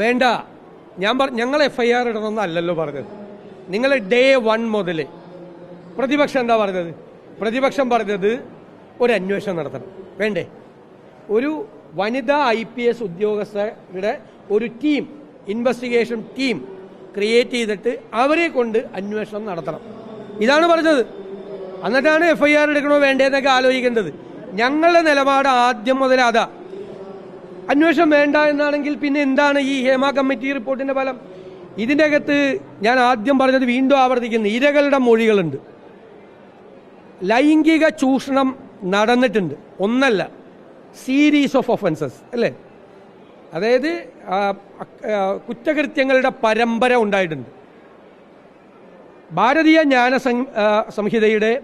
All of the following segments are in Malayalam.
വേണ്ട. ഞാൻ പറ ഞങ്ങൾ എഫ് ഐ ആർ ഇടണമെന്നല്ലല്ലോ പറഞ്ഞത്. നിങ്ങൾ ഡേ വൺ മുതൽ പ്രതിപക്ഷം എന്താ പറഞ്ഞത്? പ്രതിപക്ഷം പറഞ്ഞത് ഒരു അന്വേഷണം നടത്തണം. വേണ്ടേ? ഒരു വനിതാ ഐ പി എസ് ഉദ്യോഗസ്ഥരുടെ ഒരു ടീം ഇൻവെസ്റ്റിഗേഷൻ ടീം ക്രിയേറ്റ് ചെയ്തിട്ട് അവരെ കൊണ്ട് അന്വേഷണം നടത്തണം. ഇതാണ് പറഞ്ഞത്. എന്നിട്ടാണ് എഫ് ഐ ആർ എടുക്കണോ വേണ്ടതെന്നൊക്കെ ആലോചിക്കേണ്ടത്. ഞങ്ങളുടെ നിലപാട് ആദ്യം മുതൽ അതാ. അന്വേഷണം വേണ്ട എന്നാണെങ്കിൽ പിന്നെ എന്താണ് ഈ ഹേമ കമ്മിറ്റി റിപ്പോർട്ടിന്റെ ഫലം? ഇതിന്റെ അകത്ത് ഞാൻ ആദ്യം പറഞ്ഞത് വീണ്ടും ആവർത്തിക്കുന്നു. ഇരകളുടെ മൊഴികളുണ്ട്. ലൈംഗിക ചൂഷണം നടന്നിട്ടുണ്ട്. ഒന്നല്ല. Series of offences. അല്ലേ? അതായത് കുറ്റകൃത്യങ്ങളുടെ പരമ്പര ഉണ്ടായിട്ടുണ്ട്. ഭാരതീയ ജ്ഞാന സംഹിതയുടെ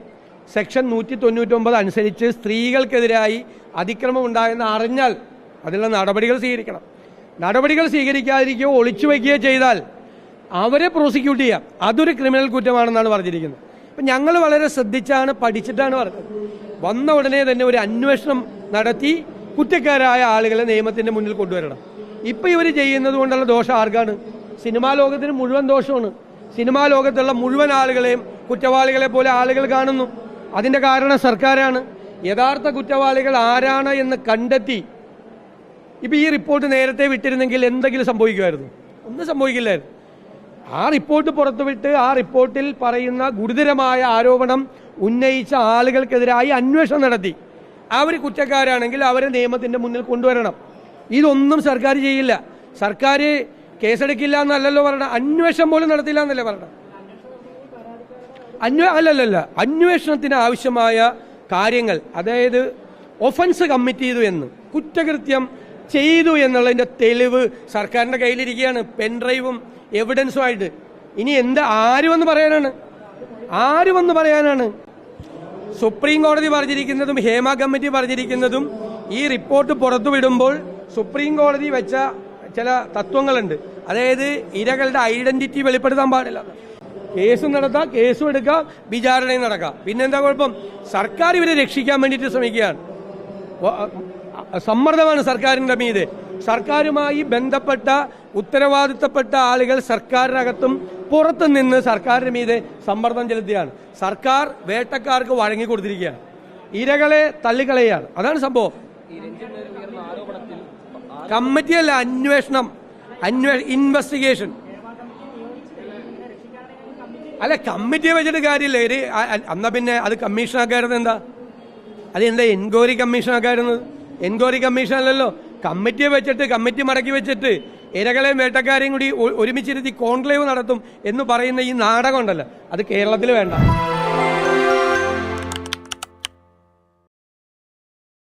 സെക്ഷൻ നൂറ്റി തൊണ്ണൂറ്റൊമ്പത് അനുസരിച്ച് സ്ത്രീകൾക്കെതിരായി അതിക്രമം ഉണ്ടായെന്ന് അറിഞ്ഞാൽ അതിനുള്ള നടപടികൾ സ്വീകരിക്കണം. നടപടികൾ സ്വീകരിക്കാതിരിക്കുകയോ ഒളിച്ചു വയ്ക്കുകയോ ചെയ്താൽ അവരെ പ്രോസിക്യൂട്ട് ചെയ്യാം. അതൊരു ക്രിമിനൽ കുറ്റമാണെന്നാണ് പറഞ്ഞിരിക്കുന്നത്. അപ്പം ഞങ്ങൾ വളരെ ശ്രദ്ധിച്ചാണ് പഠിച്ചിട്ടാണ് പറഞ്ഞത്. വന്ന ഉടനെ തന്നെ ഒരു അന്വേഷണം നടത്തി കുറ്റക്കാരായ ആളുകളെ നിയമത്തിന്റെ മുന്നിൽ കൊണ്ടുവരണം. ഇപ്പം ഇവർ ചെയ്യുന്നത് കൊണ്ടുള്ള ദോഷം ആർക്കാണ്? സിനിമാ ലോകത്തിന് മുഴുവൻ ദോഷമാണ്. സിനിമാ ലോകത്തുള്ള മുഴുവൻ ആളുകളെയും കുറ്റവാളികളെ പോലെ ആളുകൾ കാണുന്നു. അതിന്റെ കാരണം സർക്കാരാണ്. യഥാർത്ഥ കുറ്റവാളികൾ ആരാണ് എന്ന് കണ്ടെത്തി ഇപ്പൊ ഈ റിപ്പോർട്ട് നേരത്തെ വിട്ടിരുന്നെങ്കിൽ എന്തെങ്കിലും സംഭവിക്കുമായിരുന്നു. ഒന്നും സംഭവിക്കില്ലായിരുന്നു. ആ റിപ്പോർട്ട് പുറത്തുവിട്ട് ആ റിപ്പോർട്ടിൽ പറയുന്ന ഗുരുതരമായ ആരോപണം ഉന്നയിച്ച ആളുകൾക്കെതിരായി അന്വേഷണം നടത്തി. അവർ കുറ്റക്കാരാണെങ്കിൽ അവരെ നിയമത്തിന്റെ മുന്നിൽ കൊണ്ടുവരണം. ഇതൊന്നും സർക്കാർ ചെയ്യില്ല. സർക്കാർ കേസെടുക്കില്ല എന്നല്ലല്ലോ പറയണം അന്വേഷണം പോലും നടത്തില്ല എന്നല്ലേ പറയണം അന്വേ അല്ലല്ലല്ല. അന്വേഷണത്തിന് ആവശ്യമായ കാര്യങ്ങൾ അതായത് ഒഫൻസ് കമ്മിറ്റ് ചെയ്തു എന്ന്. കുറ്റകൃത്യം ചെയ്തു എന്നുള്ളതിന്റെ തെളിവ് സർക്കാരിന്റെ കയ്യിലിരിക്കുകയാണ്. പെൻഡ്രൈവും എവിഡൻസും ആയിട്ട്. ഇനി എന്ത് ആര് വന്ന് പറയാനാണ്? ആര് വന്ന് പറയാനാണ്? സുപ്രീം കോടതി പറഞ്ഞിരിക്കുന്നതും ഹേമ കമ്മിറ്റി പറഞ്ഞിരിക്കുന്നതും ഈ റിപ്പോർട്ട് പുറത്തുവിടുമ്പോൾ സുപ്രീം കോടതി വെച്ച ചില തത്വങ്ങളുണ്ട്. അതായത് ഇരകളുടെ ഐഡന്റിറ്റി വെളിപ്പെടുത്താൻ പാടില്ല. കേസ് നടത്താം കേസും എടുക്കാം വിചാരണയും നടക്കാം. പിന്നെന്താ കുഴപ്പം? സർക്കാർ ഇവരെ രക്ഷിക്കാൻ വേണ്ടിയിട്ട് ശ്രമിക്കുകയാണ്. സമ്മർദ്ദമാണ് സർക്കാരിന്റെ മീതെ. സർക്കാരുമായി ബന്ധപ്പെട്ട ഉത്തരവാദിത്തപ്പെട്ട ആളുകൾ സർക്കാരിനകത്തും പുറത്തു നിന്ന് സർക്കാരിന് മീതെ സമ്മർദ്ദം ചെലുത്തുകയാണ് സർക്കാർ വേട്ടക്കാർക്ക് വഴങ്ങി കൊടുത്തിരിക്കുകയാണ്. ഇരകളെ തള്ളിക്കളയാണ്. അതാണ് സംഭവം. കമ്മിറ്റിയല്ല അന്വേഷണം. അന്വേ ഇൻവെസ്റ്റിഗേഷൻ അല്ല കമ്മിറ്റിയെ വെച്ചിട്ട് കാര്യമില്ല. ഒരു അ- അ- എന്നാ പിന്നെ അത് കമ്മീഷൻ എന്താ? അത് എന്താ എൻക്വയറി കമ്മീഷൻ ആക്കായിരുന്നത് എൻക്വയറി കമ്മീഷൻ അല്ലല്ലോ. കമ്മിറ്റിയെ വെച്ചിട്ട് കമ്മിറ്റി മടക്കി വെച്ചിട്ട് ഇരകളെയും വേട്ടക്കാരെയും കൂടി ഒരുമിച്ചിരുത്തി കോൺക്ലേവ് നടത്തും എന്ന് പറയുന്ന ഈ നാടകം ഉണ്ടല്ലോ. അത് കേരളത്തിൽ വേണ്ട.